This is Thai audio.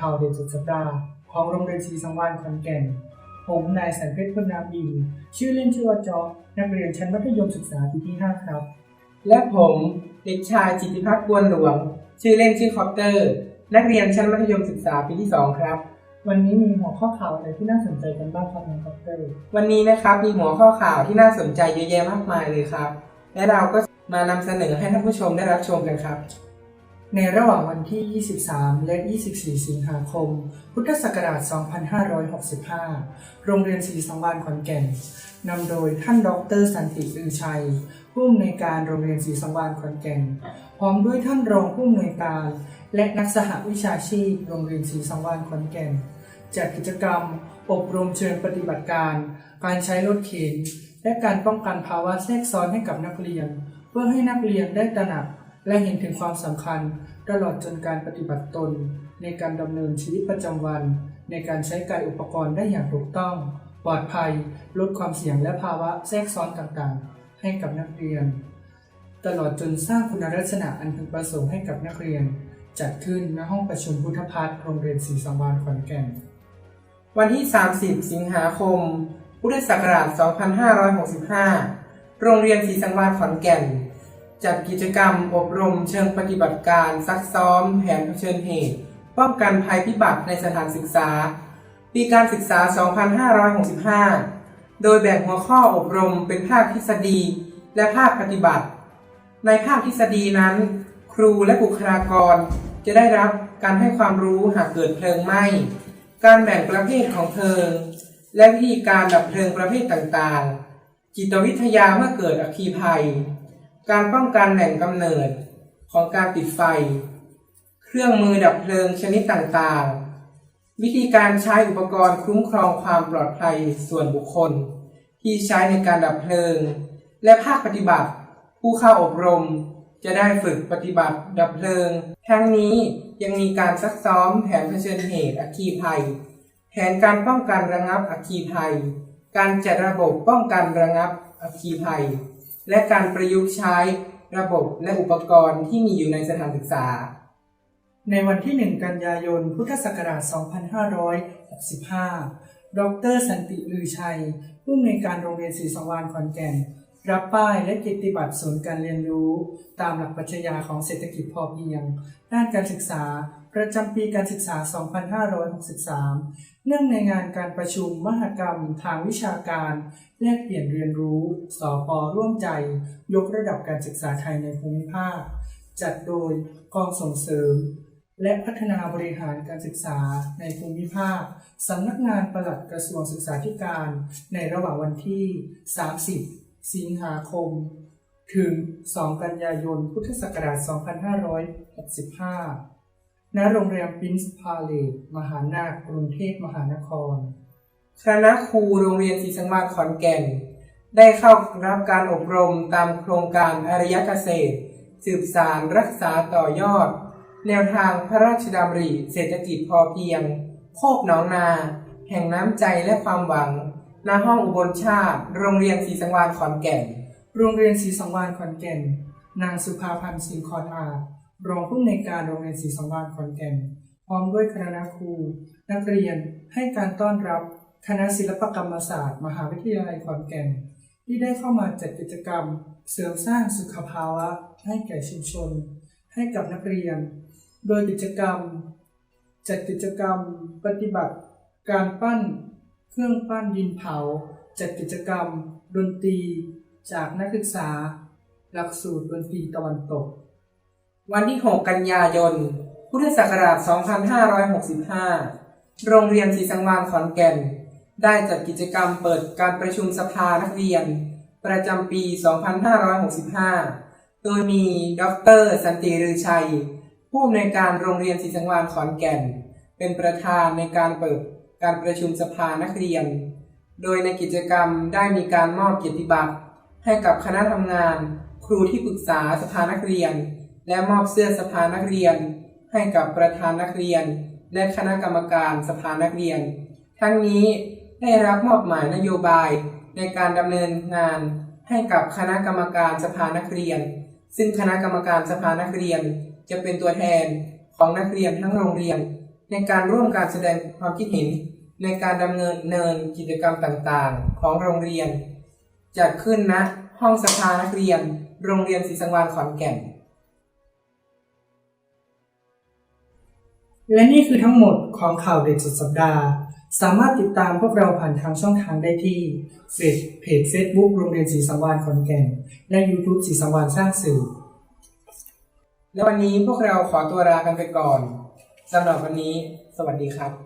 ข่าวเด่นสุดสัปดาห์ของโรงเรียนศรีสังวาลขอนแก่น ผมนายสันเพชรพุนนามอินชื่อเล่นชื่อว่าจอนักเรียนชั้นมัธยมศึกษาปีที่ 5 ครับ และผมเด็กชายจิตติพัฒน์บวนหลวง ชื่อเล่นชื่อคอปเตอร์ นักเรียนชั้นมัธยมศึกษาปีที่ 2 ครับ วันนี้มีหัวข้อข่าวอะไรที่น่าสนใจกันบ้างครับน้องคอปเตอร์ วันนี้นะครับมีหัวข้อข่าวที่น่าสนใจเยอะแยะมากมายเลยครับ และเราก็มานำเสนอให้ท่านผู้ชมได้รับชมกันครับ ในระหว่างวันที่ 23 และ 24 สิงหาคม พุทธศักราช 2565 โรงเรียนศรีสังวาลขอนแก่น นำโดยท่านดรสันติอือชัย ผู้อำนวยการโรงเรียนศรีสังวาลขอนแก่น พร้อมด้วยท่านรองผู้อำนวยการ และนักสหวิชาชีพ โรงเรียนศรีสังวาลขอนแก่น จัดกิจกรรม อบรมเชิญปฏิบัติการ การใช้รถเข็น และการป้องกันภาวะแทรกซ้อนให้กับนักเรียน เพื่อให้นักเรียนได้ตระหนัก และเห็นถึงความสำคัญตลอดจนการปฏิบัติตน ในการดำเนินชีวิตประจำวัน ในการใช้กายอุปกรณ์ได้อย่างถูกต้อง ปลอดภัย ลดความเสี่ยงและภาวะแทรกซ้อนต่างๆ ให้กับนักเรียน ตลอดจนสร้างคุณลักษณะอันพึงประสงค์ให้กับนักเรียน จัดขึ้นณห้องประชุมพุทธพัฒน์โรงเรียนศรีสังวาลขอนแก่น วันที่ 30 สิงหาคม พุทธศักราช 2565 โรงเรียนศรีสังวาลขอนแก่น จัดกิจกรรมอบรมเชิงปฏิบัติการซักซ้อมแผนเผชิญเหตุ ป้องกันภัยพิบัติในสถานศึกษา ปีการศึกษา 2565 โดยแบ่งหัวข้ออบรมเป็นภาคทฤษฎีและภาคปฏิบัติ ในภาคทฤษฎีนั้น ครูและบุคลากร จะได้รับการให้ความรู้หากเกิดเพลิงไหม้ การแบ่งประเภทของเพลิง และวิธีการดับเพลิงประเภทต่างๆ จิตวิทยาเมื่อเกิดอัคคีภัย การป้องกันแหล่งกำเนิดของการติดไฟ เครื่องมือดับเพลิงชนิดต่างๆ วิธีการใช้อุปกรณ์คุ้มครองความปลอดภัยส่วนบุคคล ที่ใช้ในการดับเพลิง และภาคปฏิบัติ ผู้เข้าอบรม จะได้ฝึกปฏิบัติดับเพลิง ทั้งนี้ยังมีการซักซ้อมแผนเผชิญเหตุอัคคีภัย แผนการป้องกันระงับอัคคีภัย การจัดระบบป้องกันระงับอัคคีภัย และการประยุกต์ใช้ระบบและอุปกรณ์ที่มีอยู่ในสถานศึกษา ในวันที่ 1 กันยายน พุทธศักราช 2565 ดรสันติลือชัย ผู้อำนวยการโรงเรียนศรีสังวาลขอนแก่น รับป้ายและกียรติบัตรศูนย์การเรียนรู้ ตามหลักปรัชญาของเศรษฐกิจพอเพียง ด้านการศึกษา ประจำปีการศึกษา 2563 เนื่องในงานการประชุมมหกรรม ทางวิชาการ แลกเปลี่ยนเรียนรู้ สอปอร่วมใจ ยกระดับการศึกษาไทยในภูมิภาค จัดโดยกองส่งเสริม และพัฒนาบริหารการศึกษาในภูมิภาคสำนักงานปลัดกระทรวงศึกษาธิการ ในระหว่างวันที่ 30 สิงหาคม ถึง 2 กันยายน พุทธศักราช 2565 ณ โรงแรมปินส์พาเลตมหานาคกรุงเทพมหานคร คณะครูโรงเรียนศรีสังวาขอนแก่น ได้เข้ารับการอบรมตามโครงการอารยเกษตร สืบสารรักษาต่อยอด แนวทางพระราชดำริเศรษฐกิจพอเพียง โคกหนองนา แห่งน้ำใจและความหวัง ณห้องอุบลชาติ โรงเรียนศรีสังวาลขอนแก่น โรงเรียนศรีสังวาลขอนแก่น นางสุภาพันธ์สิงคอนอารองผู้อำนวยการโรงเรียนศรีสังวาลขอนแก่น พร้อมด้วยคณะครู นักเรียนให้การต้อนรับคณะศิลปกรรมศาสตร์ มหาวิทยาลัยขอนแก่น ที่ได้เข้ามาจัดกิจกรรม เสริมสร้างสุขภาวะ ให้แก่ชุมชน ให้กับนักเรียน โดยกิจกรรม จัดกิจกรรม ปฏิบัติ การปั้น เครื่องปั้นดินเผา จัดกิจกรรม ดนตรี จากนักศึกษา หลักสูตรดนตรีตะวันตก วันที่ 6 กันยายน พุทธศักราช 2565 โรงเรียนศรีสังวาลขอนแก่น ได้จัดกิจกรรมเปิดการประชุมสภานักเรียน ประจำปี 2565 โดยมีดร สันติฤชัย ผู้อำนวยการโรงเรียนศรีสังวาลขอนแก่น เป็นประธานในการเปิด การประชุมสภานักเรียน โดยในกิจกรรมได้มีการมอบเกียรติบัตรให้กับคณะทำงาน ครูที่ปรึกษาสภานักเรียน และมอบเสื้อสภานักเรียน ให้กับประธานนักเรียน และคณะกรรมการสภานักเรียน ทั้งนี้ได้รับมอบหมายนโยบายในการดำเนินงานให้กับคณะกรรมการสภานักเรียน ซึ่งคณะกรรมการสภานักเรียน จะเป็นตัวแทนของนักเรียนทั้งโรงเรียน ในการร่วมการแสดงความคิดเห็น ในการดำเนินเนินกิจกรรมต่างๆ ของโรงเรียน จัดขึ้นณห้องสภานักเรียน โรงเรียนศรีสังวาลขอนแก่น และนี่คือทั้งหมดของข่าวเด็ดสุดสัปดาห์ สามารถติดตามพวกเราผ่านทางช่องทางได้ที่เฟซเพจ Facebook โรงเรียนศรีสังวาลขอนแก่น และ YouTube ศรีสังวาลสร้างสื่อ และวันนี้พวกเราขอตัวลากันไปก่อนสำหรับวันนี้ สวัสดีครับ